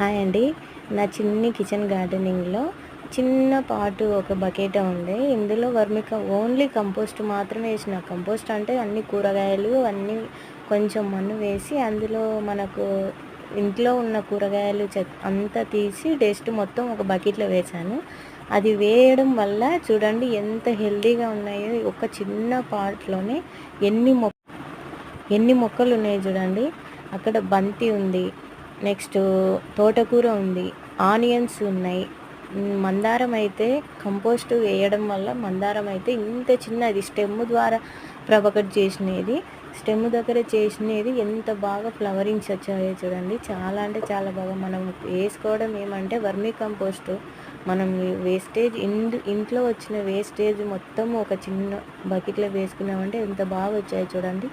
Hi అండి. నా చిన్ని కిచెన్ గార్డెనింగ్లో చిన్న పాటు ఒక బకెట్ ఉంది. ఇందులో వర్మిక ఓన్లీ కంపోస్ట్ మాత్రమే వేసిన. కంపోస్ట్ అంటే అన్ని కూరగాయలు అన్నీ కొంచెం మన్ను వేసి అందులో మనకు ఇంట్లో ఉన్న కూరగాయలు అంతా తీసి డస్ట్ మొత్తం ఒక బకెట్లో వేశాను. అది వేయడం వల్ల చూడండి ఎంత హెల్దీగా ఉన్నాయో. ఒక చిన్న పాట్లోనే ఎన్ని మొక్క ఎన్ని మొక్కలు ఉన్నాయి చూడండి. అక్కడ బంతి ఉంది. నెక్స్ట్ తోటకూర ఉంది. ఆనియన్స్ ఉన్నాయి. మందారం అయితే కంపోస్ట్ వేయడం వల్ల మందారం అయితే ఇంత చిన్నది. స్టెమ్ ద్వారా ప్రభకట్ చేసినది. స్టెమ్ దగ్గర చేసినది ఎంత బాగా ఫ్లవరింగ్స్ వచ్చాయో చూడండి. చాలా అంటే చాలా బాగా మనం వేసుకోవడం ఏమంటే వర్మీ కంపోస్ట్. మనం వేస్టేజ్ ఇంట్లో వచ్చిన వేస్టేజ్ మొత్తం ఒక చిన్న బకెట్లో వేసుకున్నామంటే ఎంత బాగా వచ్చాయో చూడండి.